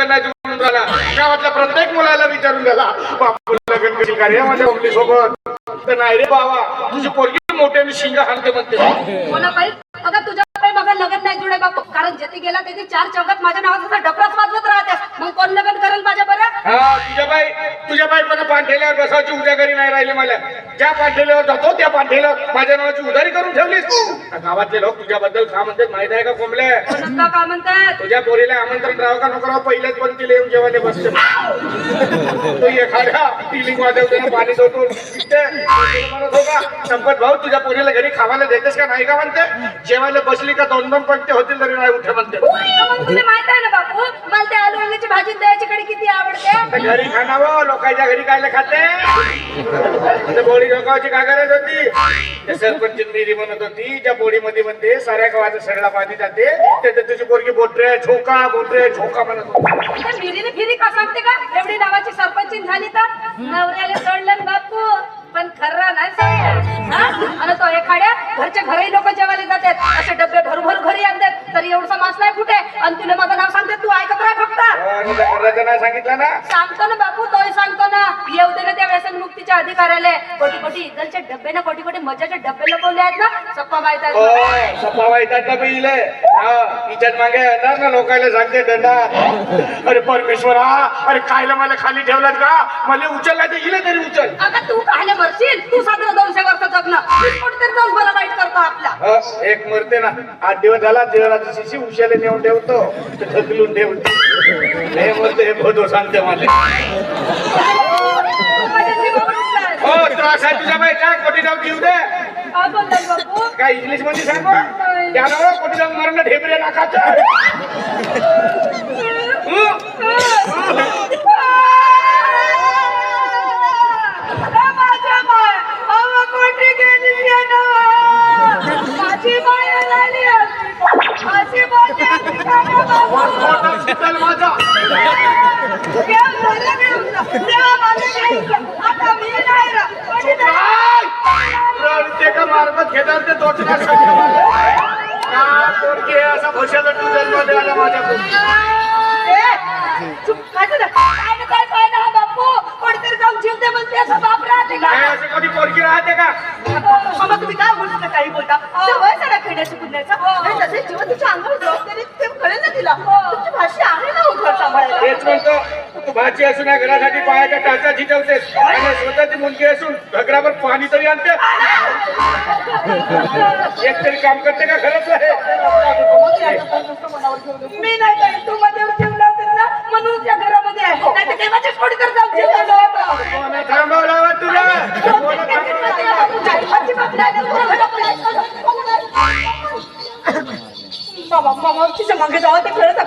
लग्न नाही म्हणून राहिला. गावातल्या प्रत्येक मुलाला विचारून झाला बापू लग्न कशी कार्य माझ्या मम्मी सोबत. तर नाही रे बाबा तुझी पोरगी मोठ्याने शिंगा हाणते म्हणते. हो बाई अगं तुझ्या बघा लग्न नाही जुळे बापू. कारण जेथे गेला त्याची चार चौकात माझ्या नावाचा डबराच तुझ्या बाई पण पांढेल्यावर बसायची उद्या घरी नाही राहिली मला. ज्या पांढेल्यावर जातो त्या पांढेल्यावर माझ्या नावाची उधारी करून ठेवलीस. गावातले लोक तुझ्याबद्दल का म्हणतात माहीत आहे का कोंबले का म्हणतात? तुझ्या पोरीला आमंत्रण राहावं का नको पहिल्याच पण तिला येऊन जेवायला बसते. तो एखाद्या फिलिंग वाजवते ना पाणी पिते. म्हणत होता संपत भाऊ तुझ्या पोरीला घरी खावायला देतेस का नाही का म्हणते? जेवायला बसली का दोन दोन पंक्ती होतील तरी नाही उठे म्हणते. माहीत आहे ना बापू? मला त्या आलू वांग्याची भाजी द्यायची कडे किती आवडते? घरी खाणावं लोकांच्या घरी कायला खाते? बोळी लोकांची काय करत होती? त्या सरपंच मिरी म्हणत होती ज्या बोडीमध्ये म्हणते साऱ्या गावाचं सडला पाणी जाते त्याच्यात तुझी पोरगी बोटरे झोका बोटरे झोका म्हणत होती. फिरी का सांगते का? एवढी नावाची सरपंच झाली तर नवऱ्याला सोडलं बापू. पण खर्रा नाही हा? आणि तो एखाद्या घरच्या घरी लोक जेवायला जातात. असे डबे भरभर घरी आणतात. तरी एवढसा मास नाही कुठे? आणि तुला माझं नाव सांगते तू ऐकत राह फक्त. नाही सांगितलं ना? सांगतो ना बापू तोही ना मुक्तीच्या अधिकाऱ्याला कोटी कोटी इजलचे डबे ना कोटी कोटी मजाचे डबे लपवले आहेत ना? सप्पा माहीत आहे सफा येतात ना इले. हा तिच्यात मागे येणार ना लोकांना सांगते दंडा. अरे परमेश्वरा अरे खायला मला खाली ठेवलात का? मला उचलला तर इले तरी उचल. अगं तू कायले मरशील. तू साधारण दोनशे वर्ष जगणं. कोणतरी जाऊन मला वाईट करतो आपला. ह, एक मरते ना. आठ दिवस झाला देवराची शिशी उशाले नेऊन ठेवतो. ते ढकलून ठेवतो. हे मरते हे भोदो सांगते मला. आहे तुझ्या बाई काय कोटी जाऊन घेऊ दे? काय इंग्लिशमध्ये सांगू त्यानं कोटी जाऊन मरण ढेबरे नाकाचं. जीव दे म्हणते असं बाप राहते का? काय असं कधी पोरगी राहते का? बाबा तुम्ही काय बोलता काही बोलता? सवय झाला खेळण्याची कुदण्याचा आणि तसे जीवन तुझ्या अंगावर जबाबदारी ते कळेल ना तिला. तुमची भाषा आहे ना उघड सांभाळायला. तेच म्हणतो. तू भाची असून या घरासाठी पायाच्या टाचा झिटवतेस आणि स्वतःची मुलगी असून घगरावर पाणी तरी आणते एक तरी काम करते का खरंच आहे मी नाही तू लावतेस ना म्हणून त्या घरामध्ये आहे नाही तर देवाच्या तर जाऊन जीव लावला होता. कोणा थांबवला तुला कोणा थांबवला? अजिबात नाही ना. बाबा मामा तिच्यामागे जावं ते खरंच